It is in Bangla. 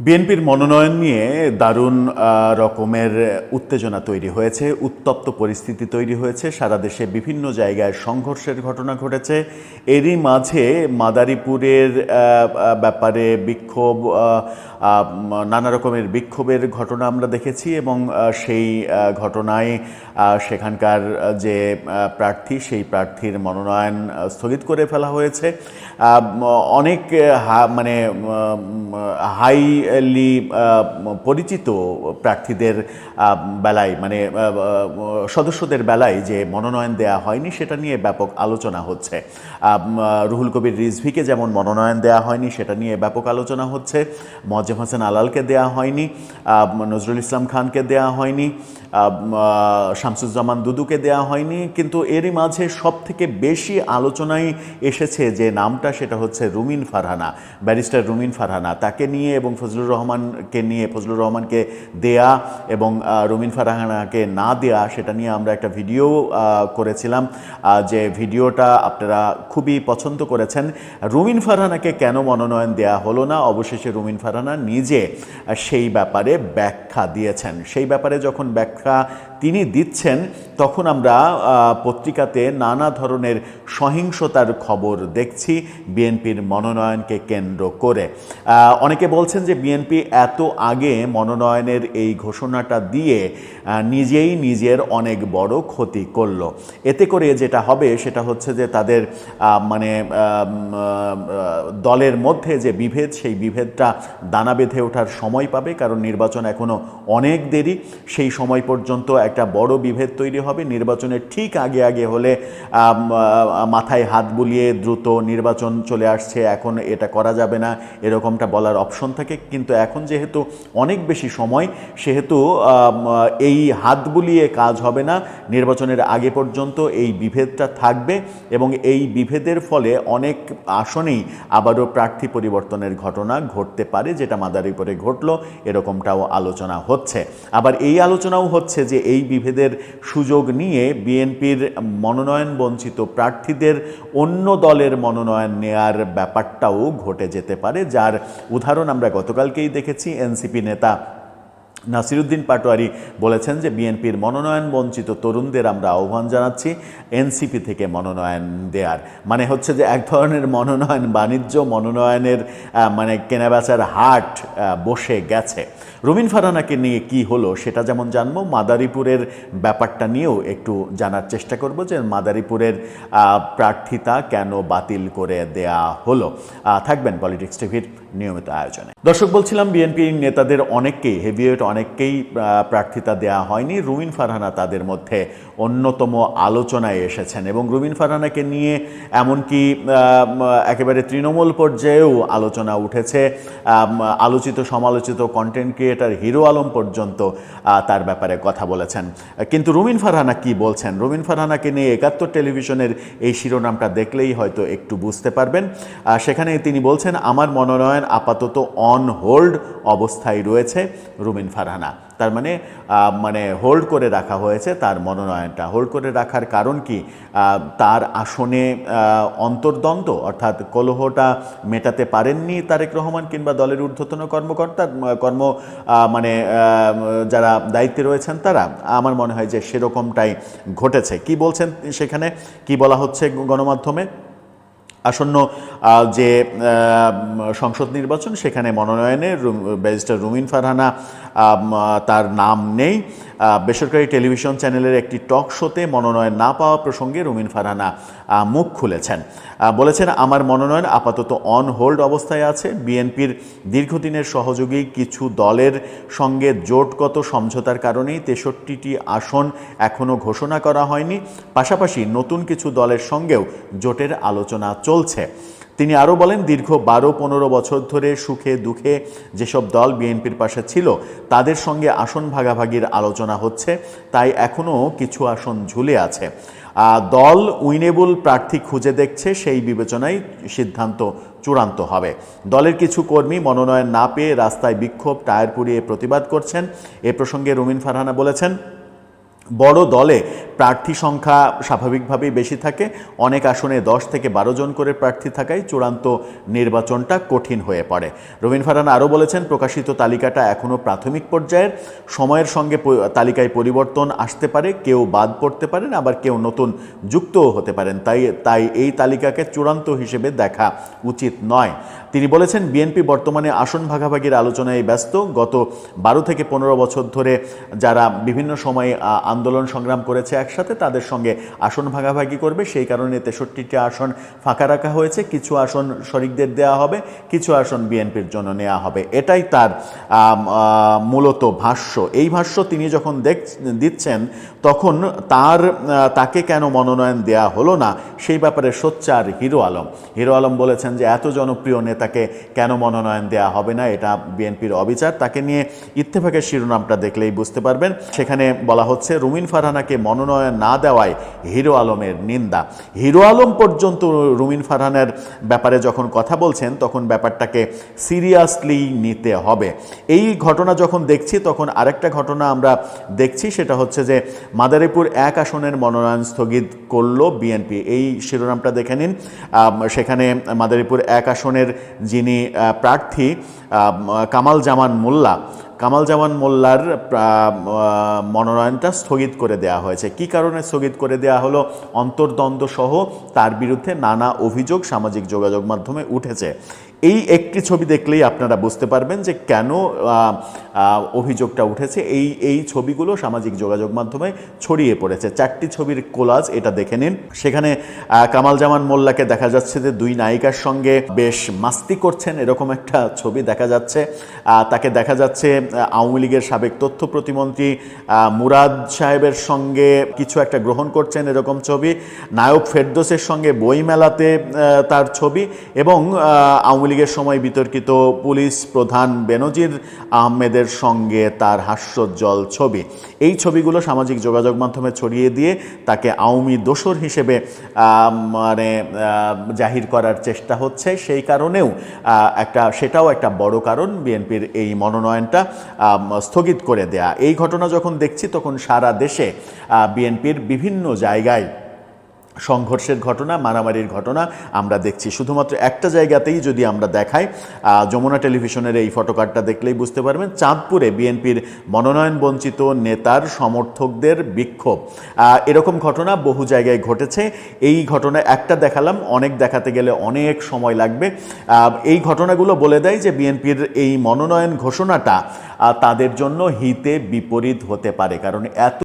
বিএনপির মনোনয়ন নিয়ে দারুণ রকমের উত্তেজনা তৈরি হয়েছে, উত্তপ্ত পরিস্থিতি তৈরি হয়েছে। সারা দেশে বিভিন্ন জায়গায় সংঘর্ষের ঘটনা ঘটেছে। এরই মাঝে মাদারীপুরের ব্যাপারে বিক্ষোভ নানা রকমের বিক্ষোভের ঘটনা আমরা দেখেছি এবং সেই ঘটনায় সেখানকার যে প্রার্থী, সেই প্রার্থীর মনোনয়ন স্থগিত করে ফেলা হয়েছে। অনেক মানে হা- হাইলি পরিচিত প্রার্থীদের বেলায় মানে সদস্যদের বেলায় যে মনোনয়ন দেয়া হয়নি সেটা নিয়ে ব্যাপক আলোচনা হচ্ছে। রুহুল কবির রিজভিকে যেমন মনোনয়ন দেয়া হয়নি সেটা নিয়ে ব্যাপক আলোচনা হচ্ছে। মজ্জেম হাসান আলালকে দেয়া হয়নি নজরুল ইসলাম খানকে দেয়া হয়নি শামসুজ্জামান দুদুকে দেয়া হয়নি। কিন্তু এরই মাঝে সব থেকে বেশি আলোচনায় এসেছে যে নামটা সেটা হচ্ছে রুমিন ফারহানা, ব্যারিস্টার রুমিন ফারহানা। তাকে নিয়ে এবং ফজলুর রহমানকে নিয়ে, ফজলুর রহমানকে দেয়া এবং রুমিন ফারহানাকে না দেয়া, সেটা নিয়ে আমরা একটা ভিডিও করেছিলাম। যে ভিডিওটা আপনারা খুবই পছন্দ করেছেন। রুমিন ফারহানাকে কেন মনোনয়ন দেয়া হলো না? অবশেষে রুমিন ফারহানা নিজে সেই ব্যাপারে ব্যাখ্যা দিয়েছেন। সেই ব্যাপারে যখন ব্যাখ্যা তিনি দিচ্ছেন, তখন আমরা পত্রিকাতে নানা ধরনের সহিংসতার খবর দেখছি বিএনপির মনোনয়নকে কেন্দ্র করে। অনেকে বলছেন যে বিএনপি এত আগে মনোনয়নের এই ঘোষণাটা দিয়ে নিজেই নিজের অনেক বড় ক্ষতি করল। এতে করে যেটা হবে সেটা হচ্ছে যে তাদের মানে দলের মধ্যে যে বিভেদ, সেই বিভেদটা দানা বেঁধে ওঠার সময় পাবে, কারণ নির্বাচন এখনও অনেক দেরি। সেই সময় পর্যন্ত একটা বড় বিভেদ তৈরি হবে। নির্বাচনের ঠিক আগে আগে হলে মাথায় হাত বুলিয়ে দ্রুত নির্বাচন চলে আসছে। এখন এটা করা যাবে না। এরকমটা বলার অপশন থাকে। কিন্তু এখন যেহেতু অনেক বেশি সময়, সেহেতু এই হাত বুলিয়ে কাজ হবে না। নির্বাচনের আগে পর্যন্ত এই বিভেদটা থাকবে এবং এই বিভেদের ফলে অনেক আসনেই আবারও প্রার্থী পরিবর্তনের ঘটনা ঘটতে পারে, যেটা মাদারীপুরে ঘটলো। এরকমটাও আলোচনা হচ্ছে। আবার এই আলোচনাও হচ্ছে যে এই বিভেদের সুযোগ নিয়ে বিএনপির মনোনয়ন বঞ্চিত প্রার্থীদের অন্য দলের মনোনয়ন নেয়ার ব্যাপারটাও ঘটে যেতে পারে, যার উদাহরণ আমরা গতকালকেই দেখেছি। এনসিপি নেতা নাসিরুদ্দিন পাটোয়ারি বলেছেন যে বিএনপির মনোনয়ন বঞ্চিত তরুণদের আমরা আহ্বান জানাচ্ছি এনসিপি থেকে মনোনয়ন দেওয়ার মানে হচ্ছে যে এক ধরনের মনোনয়ন বাণিজ্য, মনোনয়নের মানে কেনাবেচার হাট বসে গেছে। রুমিন ফারানাকে নিয়ে কি হলো সেটা যেমন জানব, মাদারীপুরের ব্যাপারটা নিয়েও একটু জানার চেষ্টা করব যে মাদারীপুরের প্রার্থিতা কেন বাতিল করে দেয়া হলো। থাকবেন পলিটিক্স টিভির নিয়মিত আয়োজনে। দর্শক, বলছিলাম বিএনপি নেতাদের অনেককেই হেভিওয়েট অনেককেই প্রার্থিতা দেয়া হয়নি। রুমিন ফারহানা তাদের মধ্যে অন্যতম আলোচনায় এসেছেন এবং রুমিন ফারহানাকে নিয়ে এমনকি একেবারে তৃণমূল পর্যায়েও আলোচনা উঠেছে। আলোচিত, সমালোচিত কন্টেন্ট ক্রিয়েটার হিরো আলম পর্যন্ত তার ব্যাপারে কথা বলেছেন। কিন্তু রুমিন ফারহানা কি বলছেন? রুমিন ফারহানাকে নিয়ে একাত্তর টেলিভিশনের এই শিরোনামটা দেখলেই হয়তো একটু বুঝতে পারবেন। সেখানে তিনি বলছেন, আমার মনোনয়ন আপাতত অন হোল্ড অবস্থায় রয়েছে রুমিন ফারহানা। তার মানে মানে হোল্ড করে রাখা হয়েছে তার মনোনয়নটা। হোল্ড করে রাখার কারণ কি? তার আসনে অন্তর্দ্বন্দ্ব, অর্থাৎ কলহটা মেটাতে পারেননি তারেক রহমান কিংবা দলের ঊর্ধ্বতন কর্মকর্তা কর্ম মানে যারা দায়িত্বে রয়েছেন তারা। আমার মনে হয় যে সেরকমটাই ঘটেছে। কি বলছেন সেখানে? কি বলা হচ্ছে গণমাধ্যমে? আসন্ন যে সংসদ নির্বাচন, সেখানে মনোনয়নে ব্যারিস্টার রুমিন ফারহানা তার নাম নেই। বেসরকারি টেলিভিশন চ্যানেলের একটি টক শোতে মনোনয়ন না পাওয়া প্রসঙ্গে রুমিন ফারহানা মুখ খুলেছেন। বলেছেন, আমার মনোনয়ন আপাতত অন হোল্ড অবস্থায় আছে। বিএনপির দীর্ঘদিনের সহযোগী কিছু দলের সঙ্গে জোটগত সমঝোতার কারণেই তেষট্টিটি আসন এখনও ঘোষণা করা হয়নি। পাশাপাশি নতুন কিছু দলের সঙ্গেও জোটের আলোচনা চলছে। তিনি আরও বলেন, দীর্ঘ বারো পনেরো বছর ধরে সুখে দুঃখে যেসব দল বিএনপির পাশে ছিল, তাদের সঙ্গে আসন ভাগাভাগির আলোচনা হচ্ছে, তাই এখনও কিছু আসন ঝুলে আছে। দল উইনেবল প্রার্থী খুঁজে দেখছে, সেই বিবেচনায় সিদ্ধান্ত চূড়ান্ত হবে। দলের কিছু কর্মী মনোনয়ন না পেয়ে রাস্তায় বিক্ষোভ, টায়ার পুড়িয়ে প্রতিবাদ করছেন। এ প্রসঙ্গে রুমিন ফারহানা বলেছেন বড় দলে প্রার্থী সংখ্যা স্বাভাবিকভাবেই বেশি থাকে। অনেক আসনে দশ থেকে বারো জন করে প্রার্থী থাকায় চূড়ান্ত নির্বাচনটা কঠিন হয়ে পড়ে। রবীন ফারহান আরও বলেছেন, প্রকাশিত তালিকাটা এখনও প্রাথমিক পর্যায়ের। সময়ের সঙ্গে তালিকায় পরিবর্তন আসতে পারে, কেউ বাদ পড়তে পারেন, আবার কেউ নতুন যুক্তও হতে পারেন। তাই তাই এই তালিকাকে চূড়ান্ত হিসেবে দেখা উচিত নয়। তিনি বলেছেন, বিএনপি বর্তমানে আসন ভাগাভাগির আলোচনায় ব্যস্ত। গত বারো থেকে পনেরো বছর ধরে যারা বিভিন্ন সময়ে আন্দোলন সংগ্রাম করেছে একসাথে, তাদের সঙ্গে আসন ভাগাভাগি করবে। সেই কারণে তেষট্টিটি আসন ফাঁকা রাখা হয়েছে। কিছু আসন শরিকদের দেওয়া হবে, কিছু আসন বিএনপির জন্য নেওয়া হবে। এটাই তার মূলত ভাষ্য। এই ভাষ্য তিনি যখন দেখ, দিচ্ছেন, তখন তার তাকে কেন মনোনয়ন দেয়া হলো না, সেই ব্যাপারে সোচ্চার হিরো আলম। হিরো আলম বলেছেন যে, এত জনপ্রিয় নেতাকে কেন মনোনয়ন দেয়া হবে না, এটা বিএনপির অবিচার। তাকে নিয়ে ইত্তেফাকের শিরোনামটা দেখলেই বুঝতে পারবেন। সেখানে বলা হচ্ছে রুমিন ফারহানাকে মনোনয়ন না দেওয়ায় হিরো আলমের নিন্দা। হিরো আলম পর্যন্ত রুমিন ফারহানের ব্যাপারে যখন কথা বলছেন, তখন ব্যাপারটাকে সিরিয়াসলি নিতে হবে। এই ঘটনা যখন দেখছি, তখন আরেকটা ঘটনা আমরা দেখছি, সেটা হচ্ছে যে মাদারীপুর এক আসনের মনোনয়ন স্থগিত করল বিএনপি। এই শিরোনামটা দেখে নিন। সেখানে মাদারীপুর এক আসনের যিনি প্রার্থী কামাল জামান মোল্লা কামাল জামান মোল্লার মনোনয়নটা স্থগিত করে দেয়া হয়েছে। কি কারণে স্থগিত করে দেয়া হলো? অন্তর্দ্বন্দ্ব সহ তার বিরুদ্ধে নানা অভিযোগ সামাজিক যোগাযোগ মাধ্যমে উঠেছে। এই একটি ছবি দেখলেই আপনারা বুঝতে পারবেন যে কেন অভিযোগটা উঠেছে। এই এই ছবিগুলো সামাজিক যোগাযোগ মাধ্যমে ছড়িয়ে পড়েছে। চারটি ছবির কোলাজ এটা দেখে নিন। সেখানে কামাল জামান মোল্লাকে দেখা যাচ্ছে যে দুই নায়িকার সঙ্গে বেশ মাস্তি করছেন এরকম একটা ছবি দেখা যাচ্ছে। তাকে দেখা যাচ্ছে আওয়ামী লীগের সাবেক তথ্য প্রতিমন্ত্রী মুরাদ সাহেবের সঙ্গে কিছু একটা গ্রহণ করছেন এরকম ছবি। নায়ক ফেরদোসের সঙ্গে বইমেলাতে তার ছবি এবং আওয়ামী লীগের সময় বিতর্কিত পুলিশ প্রধান বেনজির আহমেদের সঙ্গে তার হাস্যোজ্জ্বল ছবি। এই ছবিগুলো সামাজিক যোগাযোগ মাধ্যমে ছড়িয়ে দিয়ে তাকে আওয়ামী দোসর হিসেবে মানে জাহির করার চেষ্টা হচ্ছে। সেই কারণেও একটা, সেটাও একটা বড় কারণ বিএনপির এই মনোনয়নটা স্থগিত করে দেয়া। এই ঘটনা যখন দেখছি তখন সারা দেশে বিএনপির বিভিন্ন জায়গায় সংঘর্ষের ঘটনা, মারামারির ঘটনা আমরা দেখছি। শুধুমাত্র একটা জায়গাতেই যদি আমরা দেখাই যমুনা টেলিভিশনের এই ফটোকার্ডটা দেখলেই বুঝতে পারবেন, চাঁদপুরে বিএনপির মনোনয়ন বঞ্চিত নেতার সমর্থকদের বিক্ষোভ। এরকম ঘটনা বহু জায়গায় ঘটেছে। এই ঘটনা একটা দেখালাম, অনেক দেখাতে গেলে অনেক সময় লাগবে। এই ঘটনাগুলো বলে দেয় যে বিএনপির এই মনোনয়ন ঘোষণাটা তাদের জন্য হিতে বিপরীত হতে পারে। কারণ এত